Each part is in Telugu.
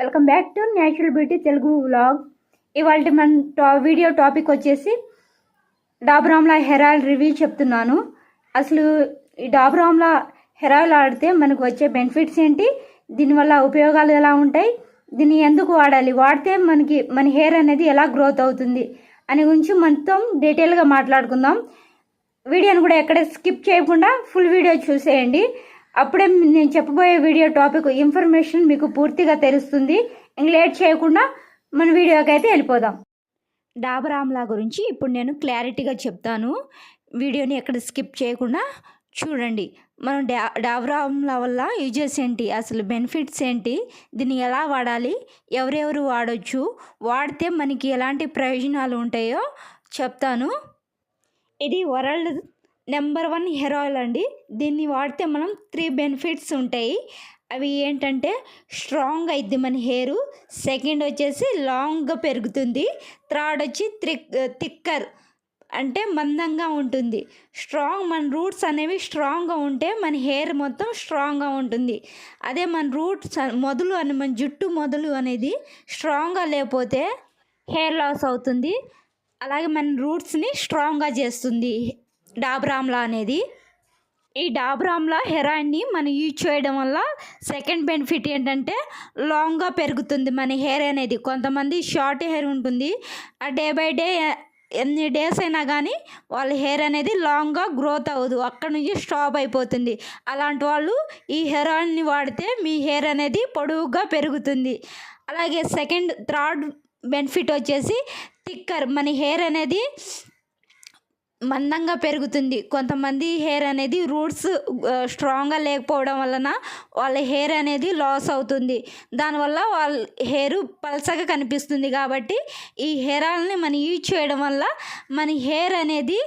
Welcome back to natural beauty Telugu vlog ఇవాళ మన టా వీడియో టాపిక్ వచ్చేసి డాబ్రామ్లా హెయిర్ ఆయిల్ రివ్యూ చెప్తున్నాను. అసలు ఈ డాబ్రామ్లా హెయిర్ ఆయిల్ వాడితే మనకు వచ్చే బెనిఫిట్స్ ఏంటి? దీనివల్ల ఉపయోగాలు ఎలా ఉంటాయి? దీన్ని ఎందుకు వాడాలి? వాడితే మనకి మన హెయిర్ అనేది ఎలా గ్రోత్ అవుతుంది? అని గురించి మొత్తం డీటెయిల్గా మాట్లాడుకుందాం. వీడియోని కూడా ఎక్కడ స్కిప్ చేయకుండా ఫుల్ వీడియో చూసేయండి. అప్పుడే నేను చెప్పబోయే వీడియో టాపిక్ ఇన్ఫర్మేషన్ మీకు పూర్తిగా తెలుస్తుంది. ఇంక లేట్ చేయకుండా మన వీడియోకి అయితే వెళ్ళిపోదాం. డాబర్ ఆమ్లా గురించి ఇప్పుడు నేను క్లారిటీగా చెప్తాను. వీడియోని ఎక్కడ స్కిప్ చేయకుండా చూడండి. మనం డా డాబర్ ఆమ్లా వల్ల యూజెస్ ఏంటి? అసలు బెనిఫిట్స్ ఏంటి? దీన్ని ఎలా వాడాలి? ఎవరెవరు వాడొచ్చు? వాడితే మనకి ఎలాంటి ప్రయోజనాలు ఉంటాయో చెప్తాను. ఇది world number one hair oil అండి. దీన్ని వాడితే మనం త్రీ బెనిఫిట్స్ ఉంటాయి. అవి ఏంటంటే స్ట్రాంగ్ అయింది మన హెయిర్. సెకండ్ వచ్చేసి లాంగ్గా పెరుగుతుంది. థర్డ్ వచ్చి త్రిక్ థిక్కర్ అంటే మందంగా ఉంటుంది. స్ట్రాంగ్ మన రూట్స్ అనేవి స్ట్రాంగ్గా ఉంటే మన హెయిర్ మొత్తం స్ట్రాంగ్గా ఉంటుంది. అదే మన రూట్స్ మొదలు అని మన జుట్టు మొదలు అనేది స్ట్రాంగ్గా లేకపోతే హెయిర్ లాస్ అవుతుంది. అలాగే మన రూట్స్ని స్ట్రాంగ్గా చేస్తుంది. డాబ్రామ్లా అనేది. ఈ డాబ్రామ్లా హెయిర్ ఆయిల్ని మనం యూజ్ చేయడం వల్ల సెకండ్ బెనిఫిట్ ఏంటంటే లాంగ్గా పెరుగుతుంది మన హెయిర్ అనేది. కొంతమంది షార్ట్ హెయిర్ ఉంటుంది. ఆ డే బై డే ఎన్ని డేస్ అయినా కానీ వాళ్ళ హెయిర్ అనేది లాంగ్గా గ్రోత్ అవ్వదు. అక్కడ నుంచి స్టాప్ అయిపోతుంది. అలాంటి వాళ్ళు ఈ హెయిర్ ఆయిల్ని వాడితే మీ హెయిర్ అనేది పొడవుగా పెరుగుతుంది. అలాగే సెకండ్ థర్డ్ బెనిఫిట్ వచ్చేసి థిక్కర్. మన హెయిర్ అనేది మందంగా పెరుగుతుంది. కొంతమంది హెయిర్ అనేది రూట్స్ స్ట్రాంగ్గా లేకపోవడం వలన వాళ్ళ హెయిర్ అనేది లాస్ అవుతుంది. దానివల్ల వాళ్ళ హెయిర్ పలసగా కనిపిస్తుంది కాబట్టి ఈ హెయిర్ ఆయిల్ని మనం యూజ్ చేయడం వల్ల మన హెయిర్ అనేది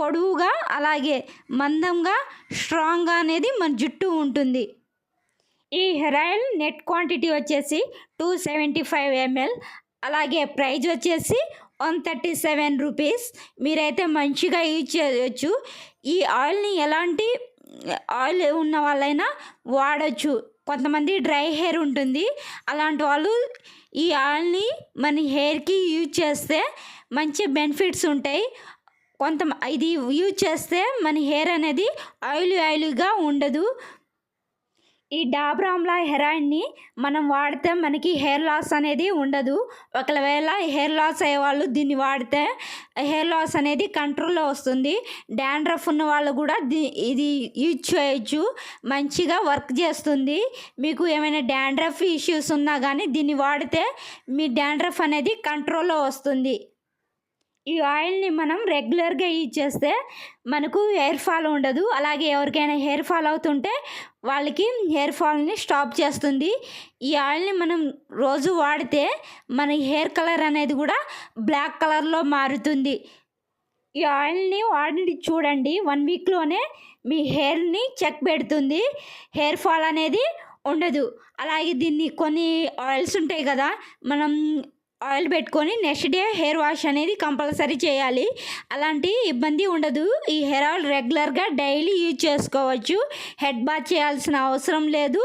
పొడవుగా అలాగే మందంగా స్ట్రాంగ్గా అనేది మన జుట్టు ఉంటుంది. ఈ హెయిర్ ఆయిల్ నెట్ క్వాంటిటీ వచ్చేసి టూ సెవెంటీ ఫైవ్ ఎంఎల్ అలాగే ప్రైజ్ వచ్చేసి వన్ థర్టీ సెవెన్ రూపీస్ మీరైతే మంచిగా యూజ్ చేయొచ్చు. ఈ ఆయిల్ని ఎలాంటి ఆయిల్ ఉన్న వాళ్ళైనా వాడచ్చు. కొంతమంది డ్రై హెయిర్ ఉంటుంది. అలాంటి వాళ్ళు ఈ ఆయిల్ని మన హెయిర్కి యూజ్ చేస్తే మంచి బెనిఫిట్స్ ఉంటాయి. కొంత ఇది యూజ్ చేస్తే మన హెయిర్ అనేది ఆయిల్ ఆయిల్గా ఉండదు. ఈ డాబ్రామ్లా హెయిర్ ఆయిల్ని మనం వాడితే మనకి హెయిర్ లాస్ అనేది ఉండదు. ఒకవేళ హెయిర్ లాస్ అయ్యే వాళ్ళు దీన్ని వాడితే హెయిర్ లాస్ అనేది కంట్రోల్లో వస్తుంది. డాండ్రఫ్ ఉన్న వాళ్ళు కూడా దీ ఇది యూజ్ చేయొచ్చు. మంచిగా వర్క్ చేస్తుంది. మీకు ఏమైనా డాండ్రఫ్ ఇష్యూస్ ఉన్నా కానీ దీన్ని వాడితే మీ డాండ్రఫ్ అనేది కంట్రోల్లో వస్తుంది. ఈ ఆయిల్ని మనం రెగ్యులర్గా యూజ్ చేస్తే మనకు హెయిర్ ఫాల్ ఉండదు. అలాగే ఎవరికైనా హెయిర్ ఫాల్ అవుతుంటే వాళ్ళకి హెయిర్ ఫాల్ని స్టాప్ చేస్తుంది. ఈ ఆయిల్ని మనం రోజు వాడితే మన హెయిర్ కలర్ అనేది కూడా బ్లాక్ కలర్లో మారుతుంది. ఈ ఆయిల్ని వాడి చూడండి. వన్ వీక్లోనే మీ హెయిర్ని చెక్ పెడుతుంది. హెయిర్ ఫాల్ అనేది ఉండదు. అలాగే దీన్ని కొన్ని ఆయిల్స్ ఉంటాయి కదా మనం ఆయిల్ పెట్టుకొని నెక్స్ట్ డే హెయిర్ వాష్ అనేది కంపల్సరీ చేయాలి. అలాంటి ఇబ్బంది ఉండదు. ఈ హెయిర్ ఆయిల్ రెగ్యులర్గా డైలీ యూజ్ చేసుకోవచ్చు. హెడ్ బాత్ చేయాల్సిన అవసరం లేదు.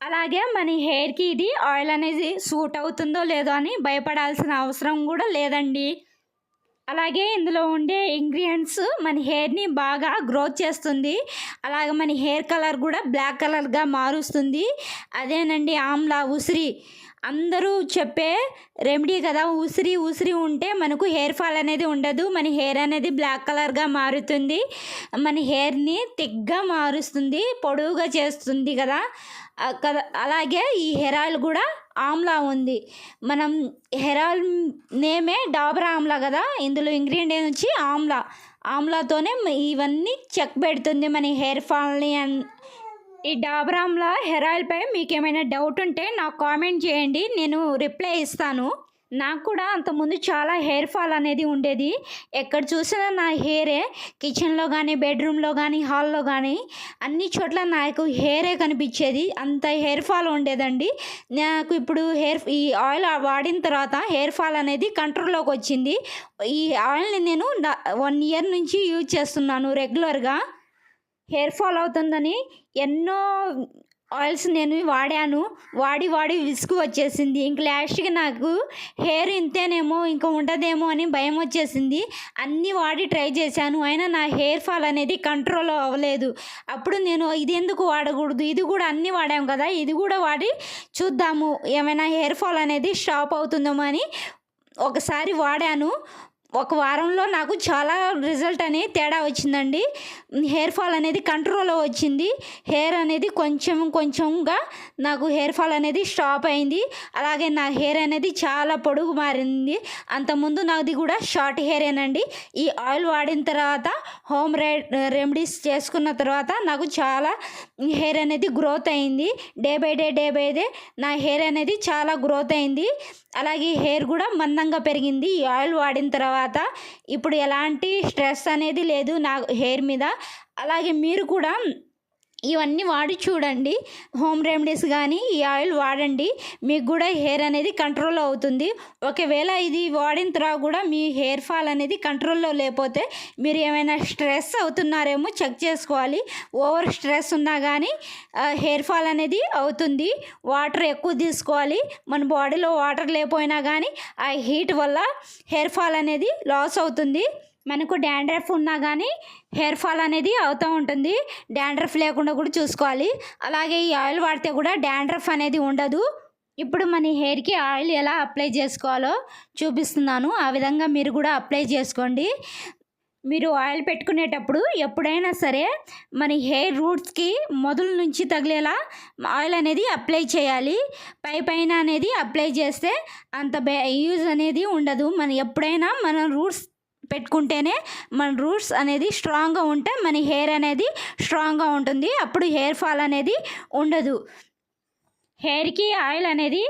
అలాగే మన హెయిర్కి ఇది ఆయిల్ అనేది సూట్ అవుతుందో లేదో అని భయపడాల్సిన అవసరం కూడా లేదండి. అలాగే ఇందులో ఉండే ఇంగ్రీడియంట్స్ మన హెయిర్ని బాగా గ్రోత్ చేస్తుంది. అలాగే మన హెయిర్ కలర్ కూడా బ్లాక్ కలర్గా మారుస్తుంది. అదేనండి ఆమ్లా ఉసిరి. అందరూ చెప్పే రెమెడీ కదా. ఉసిరి ఉసిరి ఉంటే మనకు హెయిర్ ఫాల్ అనేది ఉండదు. మన హెయిర్ అనేది బ్లాక్ కలర్గా మారుతుంది. మన హెయిర్ని థిక్గా మారుస్తుంది పొడవుగా చేస్తుంది కదా. కదా. అలాగే ఈ హెయిర్ ఆయిల్ కూడా ఆమ్లా ఉంది. మనం హెయిర్ ఆయిల్ నేమే డాబరా ఆమ్లా కదా. ఇందులో ఇంగ్రీడియంట్ వచ్చి ఆమ్లా. ఆమ్లాతోనే ఇవన్నీ చెక్ పెడుతుంది మన హెయిర్ ఫాల్ని అండ్ ఈ డాబరామ్లా హెయిర్ ఆయిల్పై మీకు ఏమైనా డౌట్ ఉంటే నాకు కామెంట్ చేయండి నేను రిప్లై ఇస్తాను. నాకు కూడా అంతకుముందు చాలా హెయిర్ ఫాల్ అనేది ఉండేది. ఎక్కడ చూసినా నా హెయిరే కిచెన్లో కానీ బెడ్రూమ్లో కానీ హాల్లో కానీ అన్ని చోట్ల నాకు హెయిరే కనిపించేది. అంత హెయిర్ ఫాల్ ఉండేదండి. నాకు ఇప్పుడు హెయిర్ ఈ ఆయిల్ వాడిన తర్వాత హెయిర్ ఫాల్ అనేది కంట్రోల్లోకి వచ్చింది. ఈ ఆయిల్ని నేను వన్ ఇయర్ నుంచి యూజ్ చేస్తున్నాను రెగ్యులర్గా. హెయిర్ ఫాల్ అవుతుందని ఎన్నో ఆయిల్స్ నేను వాడాను. వాడి వాడి విసుగు వచ్చేసింది. ఇంక లాస్ట్కి నాకు హెయిర్ ఇంతేనేమో ఇంకా ఉండదేమో అని భయం వచ్చేసింది. అన్నీ వాడి ట్రై చేశాను. అయినా నా హెయిర్ ఫాల్ అనేది కంట్రోల్ అవ్వలేదు. అప్పుడు నేను ఇది ఎందుకు వాడకూడదు? ఇది కూడా అన్నీ వాడాము కదా ఇది కూడా వాడి చూద్దాము. ఏమైనా హెయిర్ ఫాల్ అనేది స్టాప్ అవుతుందేమో అని ఒకసారి వాడాను. ఒక వారంలో నాకు చాలా రిజల్ట్ అనేది తేడా వచ్చిందండి. హెయిర్ ఫాల్ అనేది కంట్రోల్లో వచ్చింది. హెయిర్ అనేది కొంచెం కొంచెంగా నాకు హెయిర్ ఫాల్ అనేది స్టాప్ అయింది. అలాగే నా హెయిర్ అనేది చాలా పొడుగు మారింది. అంతకుముందు నాది కూడా షార్ట్ హెయిర్ ఏనండి ఈ ఆయిల్ వాడిన తర్వాత హోమ్ రే రెమెడీస్ చేసుకున్న తర్వాత నాకు చాలా హెయిర్ అనేది గ్రోత్ అయింది. Day by day day by day నా హెయిర్ అనేది చాలా గ్రోత్ అయింది. అలాగే హెయిర్ కూడా మందంగా పెరిగింది. ఈ ఆయిల్ వాడిన తర్వాత ఇప్పుడు ఎలాంటి స్ట్రెస్ అనేది లేదు నా హెయిర్ మీద. అలాగే మీరు కూడా ఇవన్నీ వాడి చూడండి. హోమ్ రెమెడీస్ కానీ ఈ ఆయిల్ వాడండి. మీకు కూడా హెయిర్ అనేది కంట్రోల్ అవుతుంది. ఒకవేళ ఇది వాడిన తర్వాత కూడా మీ హెయిర్ ఫాల్ అనేది కంట్రోల్లో లేకపోతే మీరు ఏమైనా స్ట్రెస్ అవుతున్నారేమో చెక్ చేసుకోవాలి. ఓవర్ స్ట్రెస్ ఉన్నా కానీ హెయిర్ ఫాల్ అనేది అవుతుంది. వాటర్ ఎక్కువ తీసుకోవాలి. మన బాడీలో వాటర్ లేకపోయినా కానీ ఆ హీట్ వల్ల హెయిర్ ఫాల్ అనేది లాస్ అవుతుంది. మనకు డాండ్రఫ్ ఉన్నా కానీ హెయిర్ ఫాల్ అనేది అవుతూ ఉంటుంది. డాండ్రఫ్ లేకుండా కూడా చూసుకోవాలి. అలాగే ఈ ఆయిల్ వాడితే కూడా డాండ్రఫ్ అనేది ఉండదు. ఇప్పుడు మన హెయిర్కి ఆయిల్ ఎలా అప్లై చేసుకోవాలో చూపిస్తున్నాను. ఆ విధంగా మీరు కూడా అప్లై చేసుకోండి. మీరు ఆయిల్ పెట్టుకునేటప్పుడు ఎప్పుడైనా సరే మన హెయిర్ రూట్స్కి మొదల నుంచి తగిలేలా ఆయిల్ అనేది అప్లై చేయాలి. పై పైన అనేది అప్లై చేస్తే అంత బే యూజ్ అనేది ఉండదు. మనం ఎప్పుడైనా మన రూట్స్ పెట్టుకుంటేనే మన రూట్స్ అనేది స్ట్రాంగ్గా ఉంటే మన హెయిర్ అనేది స్ట్రాంగ్గా ఉంటుంది. అప్పుడు హెయిర్ ఫాల్ అనేది ఉండదు. హెయిర్కి ఆయిల్ అనేది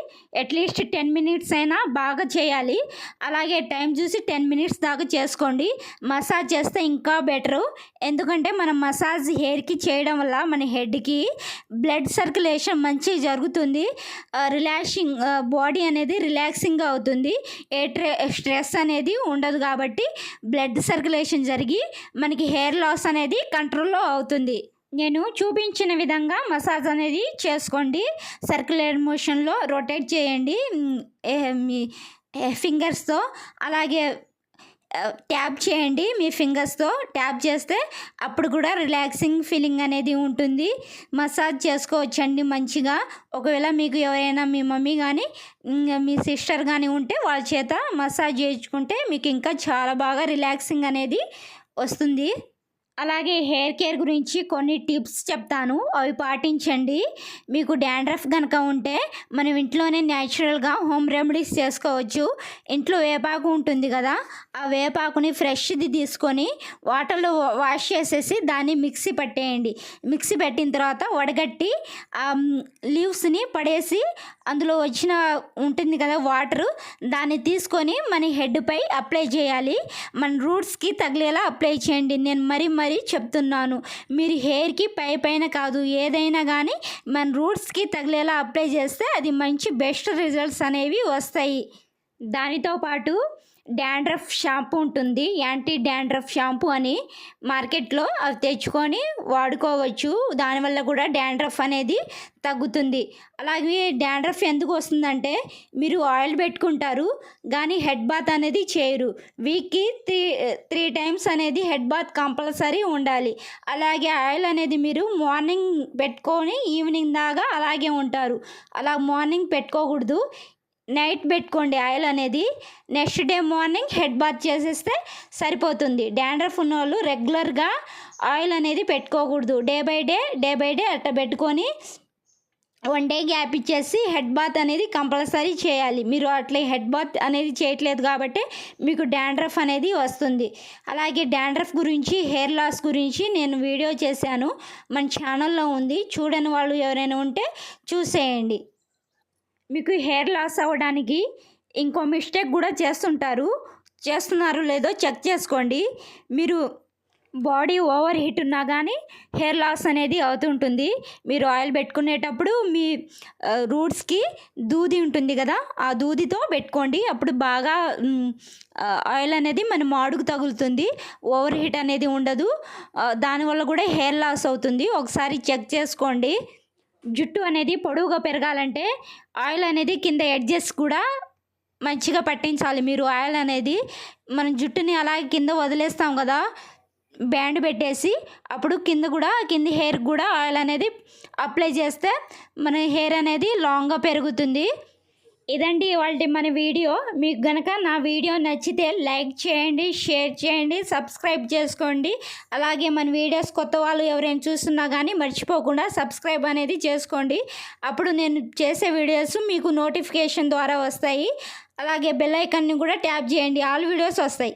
అట్లీస్ట్ టెన్ మినిట్స్ అయినా బాగా చేయాలి. అలాగే టైం చూసి టెన్ మినిట్స్ దాకా చేసుకోండి. మసాజ్ చేస్తే ఇంకా బెటరు ఎందుకంటే మనం మసాజ్ హెయిర్కి చేయడం వల్ల మన హెడ్కి బ్లడ్ సర్క్యులేషన్ మంచిగా జరుగుతుంది. Uh, రిలాక్సింగ్ బాడీ uh, అనేది రిలాక్సింగ్ అవుతుంది. ఏ స్ట్రెస్ అనేది ఉండదు కాబట్టి బ్లడ్ సర్క్యులేషన్ జరిగి మనకి హెయిర్ లాస్ అనేది కంట్రోల్లో అవుతుంది. నేను చూపించిన విధంగా మసాజ్ అనేది చేసుకోండి. సర్క్యులర్ మోషన్లో రొటేట్ చేయండి. మీ ఫింగర్స్తో అలాగే ట్యాప్ చేయండి. మీ ఫింగర్స్తో ట్యాప్ చేస్తే అప్పుడు కూడా రిలాక్సింగ్ ఫీలింగ్ అనేది ఉంటుంది. మసాజ్ చేసుకోవచ్చండి మంచిగా. ఒకవేళ మీకు ఎవరైనా మీ మమ్మీ కానీ మీ సిస్టర్ కానీ ఉంటే వాళ్ళ చేత మసాజ్ చేయించుకుంటే మీకు ఇంకా చాలా బాగా రిలాక్సింగ్ అనేది వస్తుంది. అలాగే హెయిర్ కేర్ గురించి కొన్ని టిప్స్ చెప్తాను. అవి పాటించండి. మీకు డాండ్రఫ్ కనుక ఉంటే మనం ఇంట్లోనే న్యాచురల్గా హోమ్ రెమెడీస్ చేసుకోవచ్చు. ఇంట్లో వేపాకు ఉంటుంది కదా ఆ వేపాకుని ఫ్రెష్ది తీసుకొని వాటర్లో వాష్ చేసేసి దాన్ని మిక్సీ పట్టేయండి. మిక్సీ పెట్టిన తర్వాత వడగట్టి ఆ లీవ్స్ని పడేసి అందులో వచ్చిన ఉంటుంది కదా వాటరు దాన్ని తీసుకొని మన హెడ్పై అప్లై చేయాలి. మన రూట్స్కి తగిలేలా అప్లై చేయండి. నేను మరి మరీ చెప్తున్నాను. మీరు హెయిర్కి పై పైన కాదు ఏదైనా కానీ మన రూట్స్కి తగిలేలా అప్లై చేస్తే అది మంచి బెస్ట్ రిజల్ట్స్ అనేవి వస్తాయి. దానితో పాటు డాండ్రఫ్ షాంపూ ఉంటుంది. యాంటీ డాండ్రఫ్ షాంపూ అని మార్కెట్లో అవి తెచ్చుకొని వాడుకోవచ్చు. దానివల్ల కూడా డాండ్రఫ్ అనేది తగ్గుతుంది. అలాగే డాండ్రఫ్ ఎందుకు వస్తుందంటే మీరు ఆయిల్ పెట్టుకుంటారు కానీ హెడ్ బాత్ అనేది చేయరు. వీక్కి త్రీ త్రీ టైమ్స్ అనేది హెడ్ బాత్ కంపల్సరీ ఉండాలి. అలాగే ఆయిల్ అనేది మీరు మార్నింగ్ పెట్టుకొని ఈవినింగ్ దాకా అలాగే ఉంటారు. అలా మార్నింగ్ పెట్టుకోకూడదు. నైట్ పెట్టుకోండి ఆయిల్ అనేది. Next day morning head bath చేసేస్తే సరిపోతుంది. డాండ్రఫ్ ఉన్న వాళ్ళు రెగ్యులర్గా ఆయిల్ అనేది పెట్టుకోకూడదు. Day by day day by day అట్లా పెట్టుకొని వన్ డే గ్యాప్ ఇచ్చేసి హెడ్ బాత్ అనేది కంపల్సరీ చేయాలి. మీరు అట్లా హెడ్ బాత్ అనేది చేయట్లేదు కాబట్టి మీకు డాండ్రఫ్ అనేది వస్తుంది. అలాగే డాండ్రఫ్ గురించి హెయిర్ లాస్ గురించి నేను వీడియో చేశాను. మన ఛానల్లో ఉంది. చూడని వాళ్ళు ఎవరైనా ఉంటే చూసేయండి. మీకు హెయిర్ లాస్ అవ్వడానికి ఇంకో మిస్టేక్ కూడా చేస్తుంటారు. చేస్తున్నారు లేదో చెక్ చేసుకోండి. మీరు బాడీ ఓవర్ హీట్ ఉన్నా కానీ హెయిర్ లాస్ అనేది అవుతుంటుంది. మీరు ఆయిల్ పెట్టుకునేటప్పుడు మీ రూట్స్కి దూది ఉంటుంది కదా ఆ దూదితో పెట్టుకోండి. అప్పుడు బాగా ఆయిల్ అనేది మన మాడుకు తగులుతుంది. ఓవర్ హీట్ అనేది ఉండదు. దానివల్ల కూడా హెయిర్ లాస్ అవుతుంది. ఒకసారి చెక్ చేసుకోండి. జుట్టు అనేది పొడవుగా పెరగాలంటే ఆయిల్ అనేది కింద ఎడ్జెస్ కూడా మంచిగా పట్టించాలి. మీరు ఆయిల్ అనేది మన జుట్టుని అలాగే కింద వదిలేస్తాం కదా బ్యాండ్ పెట్టేసి అప్పుడు కింద కూడా కింద హెయిర్ కూడా ఆయిల్ అనేది అప్లై చేస్తే మన హెయిర్ అనేది లాంగ్గా పెరుగుతుంది. ఇదండి ఇవాళ మన వీడియో. మీకు గనక నా వీడియో నచ్చితే లైక్ చేయండి షేర్ చేయండి సబ్స్క్రైబ్ చేసుకోండి. అలాగే మన వీడియోస్ కొత్త వాళ్ళు ఎవరైనా చూస్తున్నా కానీ మర్చిపోకుండా సబ్స్క్రైబ్ అనేది చేసుకోండి. అప్పుడు నేను చేసే వీడియోస్ మీకు నోటిఫికేషన్ ద్వారా వస్తాయి. అలాగే బెల్ ఐకాన్ని కూడా ట్యాప్ చేయండి. ఆల్ వీడియోస్ వస్తాయి.